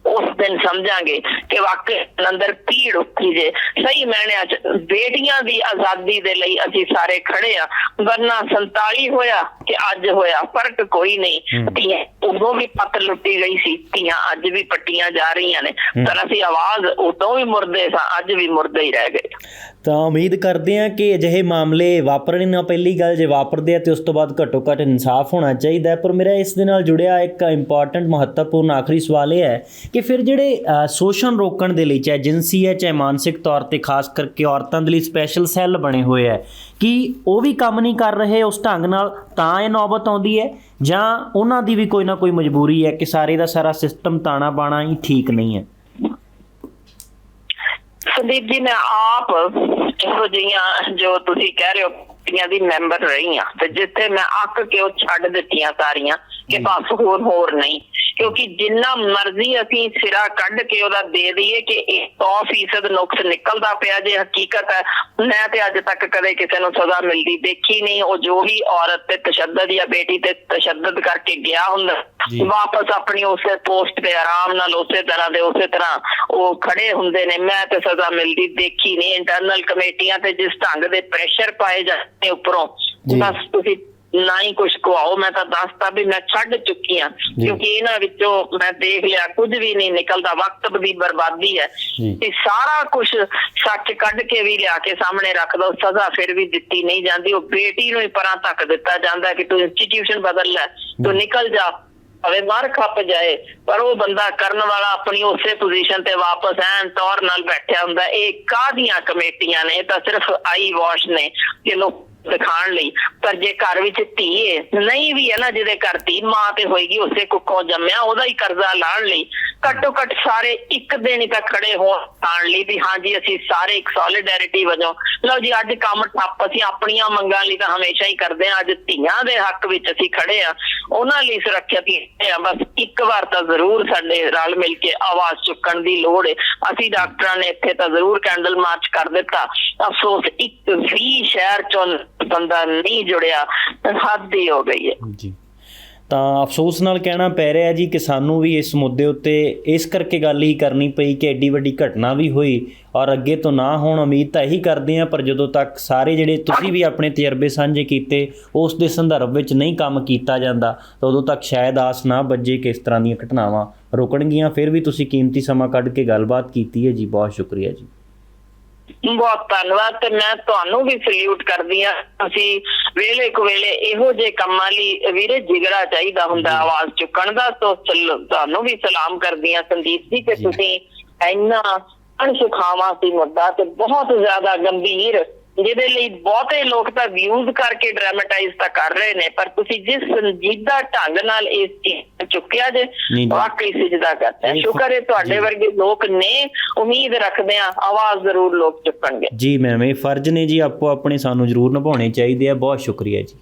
ਉਸ ਦਿਨ ਸਮਝਾਂਗੇ ਕਿ ਵਾਕਈ ਅੰਦਰ ਪੀੜ ਉੱਠੀ ਜੇ। ਸਹੀ ਮੈਨਿਆਂ ਚ ਬੇਟੀਆਂ ਦੀ ਆਜ਼ਾਦੀ ਦੇ ਲਈ ਅਸੀਂ ਸਾਰੇ ਖੜੇ ਆ। ਵਰਨਾ 47 ਹੋਇਆ ਕਿ ਅੱਜ ਹੋਇਆ ਫ਼ਰਕ ਕੋਈ ਨਹੀਂ। ਧੀਆਂ ਉਦੋਂ ਵੀ ਪੱਤ ਲੁੱਟੀ ਗਈ ਸੀ। ਧੀਆਂ ਅੱਜ ਵੀ ਪੱਟੀਆਂ ਜਾ ਰਹੀਆਂ ਨੇ। ਪਰ ਅਸੀਂ ਆਵਾਜ਼ ਉਦੋਂ ਵੀ ਮੁਰਦੇ ਸਾਂ ਅੱਜ ਵੀ ਮੁਰਦੇ ਹੀ ਰਹਿ ਗਏ। ਤਾਂ ਉਮੀਦ ਕਰਦੇ ਹਾਂ ਕਿ ਅਜਿਹੇ ਮਾਮਲੇ ਵਾਪਰਨੇ ਨਾ ਪਹਿਲੀ ਗੱਲ। ਜੇ ਵਾਪਰਦੇ ਆ ਤੇ ਉਸ ਤੋਂ ਬਾਅਦ ਘੱਟੋ ਘੱਟ ਇਨਸਾਫ ਹੋਣਾ ਚਾਹੀਦਾ ਪਰ ਮੇਰਾ ਇਸ ਦੇ ਨਾਲ ਜੁੜਿਆ ਇੱਕ ਇੰਪੋਰਟੈਂਟ ਮਹੱਤਵਪੂਰਨ ਆਖਰੀ ਸਵਾਲ ਇਹ ਹੈ ਕਿ ਫਿਰ ਜਿਹੜੇ ਸ਼ੋਸ਼ਣ ਰੋਕਣ ਦੇ ਲਈ, ਚਾਹੇ ਜਿੰਸੀ ਹੈ, ਚਾਹੇ ਮਾਨਸਿਕ ਤੌਰ ਤੇ ਖਾਸ ਕਰਕੇ ਔਰਤਾਂ ਦੇ ਲਈ ਸਪੈਸ਼ਲ ਸੈੱਲ ਬਣੇ ਹੋਏ ਹੈ, ਕਿ ਉਹ ਵੀ ਕੰਮ ਨਹੀਂ ਕਰ ਰਹੇ ਉਸ ਢੰਗ ਨਾਲ? ਤਾਂ ਇਹ ਨੌਬਤ ਆਉਂਦੀ ਹੈ? ਜਾਂ ਉਹਨਾਂ ਦੀ ਵੀ ਕੋਈ ਨਾ ਕੋਈ ਮਜਬੂਰੀ ਹੈ ਕਿ ਸਾਰੇ ਦਾ ਸਾਰਾ ਸਿਸਟਮ ਤਾਣਾ ਬਾਣਾ ਹੀ ਠੀਕ ਨਹੀਂ ਹੈ? ਸੰਦੀਪ ਜੀ, ਮੈਂ ਆਪ ਇਹੋ ਜਿਹੀਆਂ ਜੋ ਤੁਸੀਂ ਕਹਿ ਰਹੇ ਹੋ ਪਾਰਟੀਆਂ ਦੀ ਮੈਂਬਰ ਰਹੀ ਆ ਤੇ ਜਿੱਥੇ ਮੈਂ ਅੱਕ ਕੇ ਉਹ ਛੱਡ ਦਿੱਤੀਆਂ ਸਾਰੀਆਂ ਕਿ ਬਸ ਹੋਰ ਹੋਰ ਨਹੀਂ। ਕਿਉਂਕਿ ਜਿੰਨਾ ਮਰਜ਼ੀ ਅਸੀਂ ਸਿਰਾ ਕੱਢ ਕੇ ਉਹਦਾ ਦੇ ਦਈਏ ਕਿ ਇਹ 100% ਨੁਕਸ ਨਿਕਲਦਾ ਪਿਆ ਜੇ ਹਕੀਕਤ ਹੈ। ਮੈਂ ਤੇ ਅੱਜ ਤੱਕ ਕਦੇ ਕਿਸੇ ਨੂੰ ਸਜ਼ਾ ਮਿਲਦੀ ਦੇਖੀ ਨਹੀਂ। ਉਹ ਜੋ ਵੀ ਔਰਤ ਤੇ ਤਸ਼ੱਦਦ ਜਾਂ ਬੇਟੀ ਤੇ ਤਸ਼ੱਦਦ ਕਰਕੇ ਗਿਆ ਹੁੰਦਾ। ਵਾਪਸ ਆਪਣੀ ਉਸੇ ਪੋਸਟ ਤੇ ਆਰਾਮ ਨਾਲ ਉਸੇ ਤਰ੍ਹਾਂ ਦੇ ਉਸੇ ਤਰ੍ਹਾਂ ਉਹ ਖੜੇ ਹੁੰਦੇ ਨੇ। ਮੈਂ ਤੇ ਸਜ਼ਾ ਮਿਲਦੀ ਦੇਖੀ ਨਹੀਂ। ਇੰਟਰਨਲ ਕਮੇਟੀਆਂ ਤੇ ਜਿਸ ਢੰਗ ਦੇ ਪ੍ਰੈਸ਼ਰ ਪਾਏ ਜਾਂਦੇ ਉੱਪਰੋਂ। ਬਸ ਤੁਸੀਂ ਨਾ ਹੀ ਕੁਝ ਕਵਾਓ ਮੈਂ ਤਾਂ ਦੱਸਤਾ ਵੀ ਮੈਂ ਛੱਡ ਚੁੱਕੀ ਆ। ਕਿਉਂਕਿ ਇਹਨਾਂ ਵਿੱਚੋਂ ਮੈਂ ਦੇਖ ਲਿਆ ਕੁਝ ਵੀ ਨਹੀਂ ਨਿਕਲਦਾ ਵਕਤ ਦੀ ਬਰਬਾਦੀ ਹੈ। ਤੇ ਸਾਰਾ ਕੁਝ ਸੱਚ ਕੱਢ ਕੇ ਵੀ ਲਿਆ ਕੇ ਸਾਹਮਣੇ ਰੱਖ ਦੋ ਸਜ਼ਾ ਫਿਰ ਵੀ ਦਿੱਤੀ ਨਹੀਂ ਜਾਂਦੀ। ਉਹ ਬੇਟੀ ਨੂੰ ਹੀ ਪਰਾਂ ਤੱਕ ਦਿੱਤਾ ਜਾਂਦਾ ਕਿ ਤੂੰ ਇੰਸਟੀਟਿਊਸ਼ਨ ਬਦਲ ਲੈ ਤੂੰ ਨਿਕਲ ਜਾ। ਭਾਵੇਂ ਮਾਰ ਖੱਪ ਜਾਏ ਪਰ ਉਹ ਬੰਦਾ ਕਰਨ ਵਾਲਾ ਆਪਣੀ ਉਸੇ ਪੋਜੀਸ਼ਨ ਤੇ ਵਾਪਸ ਐਨ ਤੌਰ ਨਾਲ ਬੈਠਿਆ ਹੁੰਦਾ। ਇਹ ਕਾਹਦੀਆਂ ਕਮੇਟੀਆਂ ਨੇ? ਇਹ ਤਾਂ ਸਿਰਫ ਆਈ ਵਾਸ਼ ਨੇ। ਕਿ ਲੋਕ ਦਿਖਾਣ ਲਈ। ਪਰ ਜੇ ਘਰ ਵਿੱਚ ਧੀ ਏ, ਨਹੀਂ ਵੀ ਹੈ ਨਾ ਜਿਹਦੇ ਘਰ ਧੀ, ਮਾਂ ਤੇ ਹੋਏਗੀ, ਉਸੇ ਕੁੱਖੋਂ ਜੰਮਿਆ, ਉਹਦਾ ਹੀ ਕਰਜ਼ਾ ਲਾਣ ਲਈ। ਘੱਟੋ ਘੱਟ ਸਾਰੇ ਇੱਕ ਦਿਨ ਹੀ ਖੜੇ ਹੋਣ ਆਣ ਲਈ ਵੀ ਹਾਂਜੀ ਅਸੀਂ ਸਾਰੇ ਇੱਕ ਸੋਲੀਡੈਰਿਟੀ ਵਜੋਂ, ਲਓ ਜੀ, ਅੱਜ ਕੰਮ ਠੱਪ, ਅਸੀਂ ਆਪਣੀਆਂ ਮੰਗਾਂ ਲਈ ਤਾਂ ਹਮੇਸ਼ਾ ਹੀ ਕਰਦੇ ਹਾਂ, ਅੱਜ ਧੀਆਂ ਦੇ ਹੱਕ ਵਿੱਚ ਅਸੀਂ ਖੜੇ ਆ ਉਹਨਾਂ ਲਈ ਸੁਰੱਖਿਅਤ ਹੀ ਆ ਬਸ ਇੱਕ ਵਾਰ ਤਾਂ ਜ਼ਰੂਰ ਸਾਡੇ ਰਲ ਮਿਲ ਕੇ ਆਵਾਜ਼ ਚੁੱਕਣ ਦੀ ਲੋੜ ਹੈ ਅਸੀਂ ਡਾਕਟਰਾਂ ਨੇ ਇੱਥੇ ਤਾਂ ਜ਼ਰੂਰ ਕੈਂਡਲ ਮਾਰਚ ਕਰ ਦਿੱਤਾ। ਅਫਸੋਸ, ਇੱਕ ਵੀ ਸ਼ਹਿਰ ਚੋਂ ਬੰਦਾ ਨਹੀਂ ਜੁੜਿਆ, ਹੱਦ ਹੀ ਹੋ ਗਈ ਹੈ। ਜੀ। ਤਾਂ ਅਫਸੋਸ ਨਾਲ ਕਹਿਣਾ ਪੈ ਰਿਹਾ ਜੀ ਕਿ ਸਾਨੂੰ ਵੀ ਇਸ ਮੁੱਦੇ ਉੱਤੇ ਇਸ ਕਰਕੇ ਗੱਲ ਹੀ ਕਰਨੀ ਪਈ ਕਿ ਐਡੀ ਵੱਡੀ ਘਟਨਾ ਵੀ ਹੋਈ ਔਰ ਅੱਗੇ ਤੋਂ ਨਾ ਹੋਣ, ਉਮੀਦ ਤਾਂ ਇਹੀ ਕਰਦੇ ਹਾਂ, ਪਰ ਜਦੋਂ ਤੱਕ ਸਾਰੇ ਜਿਹੜੇ ਤੁਸੀਂ ਵੀ ਆਪਣੇ ਤਜਰਬੇ ਸਾਂਝੇ ਕੀਤੇ, ਉਸ ਦੇ ਸੰਦਰਭ ਵਿੱਚ ਨਹੀਂ ਕੰਮ ਕੀਤਾ ਜਾਂਦਾ, ਤਾਂ ਉਦੋਂ ਤੱਕ ਸ਼ਾਇਦ ਆਸ ਨਾ ਬੱਜੇ ਕਿ ਇਸ ਤਰ੍ਹਾਂ ਦੀਆਂ ਘਟਨਾਵਾਂ ਰੁਕਣਗੀਆਂ। ਫਿਰ ਵੀ ਤੁਸੀਂ ਕੀਮਤੀ ਸਮਾਂ ਕੱਢ ਕੇ ਗੱਲਬਾਤ ਕੀਤੀ ਹੈ ਜੀ। ਬਹੁਤ ਸ਼ੁਕਰੀਆ ਜੀ। ਬਹੁਤ ਧੰਨਵਾਦ ਤੇ ਮੈਂ ਤੁਹਾਨੂੰ ਵੀ ਸਲੂਟ ਕਰਦੀ ਆ ਤੁਸੀਂ ਵੇਲੇ ਕੁ ਵੇਲੇ ਇਹੋ ਜੇ ਕੰਮਾਂ ਲਈ ਵੀਰੇ ਜਿਗਰਾ ਚਾਹੀਦਾ ਹੁੰਦਾ ਆਵਾਜ਼ ਚੁੱਕਣ ਦਾ ਤੋਂ ਤੁਹਾਨੂੰ ਵੀ ਸਲਾਮ ਕਰਦੀ ਆ ਸੰਦੀਪ ਜੀ ਕਿ। ਤੁਸੀਂ ਇੰਨਾ ਅਣਸੁਖਾਵਾ ਸੀ ਮੁੱਦਾ ਤੇ ਬਹੁਤ ਜ਼ਿਆਦਾ ਗੰਭੀਰ ਜਿਹਦੇ ਲਈ ਬਹੁਤੇ ਲੋਕ ਤਾਂ ਵਿਊਜ਼ ਕਰਕੇ ਡਰਾਮੇਟਾਈਜ਼ ਤਾਂ ਕਰ ਰਹੇ ਨੇ ਪਰ ਤੁਸੀਂ ਜਿਸ ਸੰਜੀਦਾ ਢੰਗ ਨਾਲ ਇਸ ਚੀਜ਼ ਚੁੱਕਿਆ ਜੇ। ਵਾਕਈ ਸਿਜਦਾ ਕਰਦਾ ਸ਼ੁਕਰ ਹੈ ਤੁਹਾਡੇ। ਵਰਗੇ ਲੋਕ ਨੇ ਉਮੀਦ ਰੱਖਦੇ ਆ ਆਵਾਜ਼ ਜ਼ਰੂਰ ਲੋਕ ਚੁੱਕਣਗੇ ਜੀ ਮੈਮ ਇਹ ਫਰਜ਼ ਨੇ ਜੀ ਆਪੋ ਆਪਣੇ ਸਾਨੂੰ ਜ਼ਰੂਰ ਨਿਭਾਉਣੇ ਚਾਹੀਦੇ ਆ ਬਹੁਤ ਸ਼ੁਕਰੀਆ ਜੀ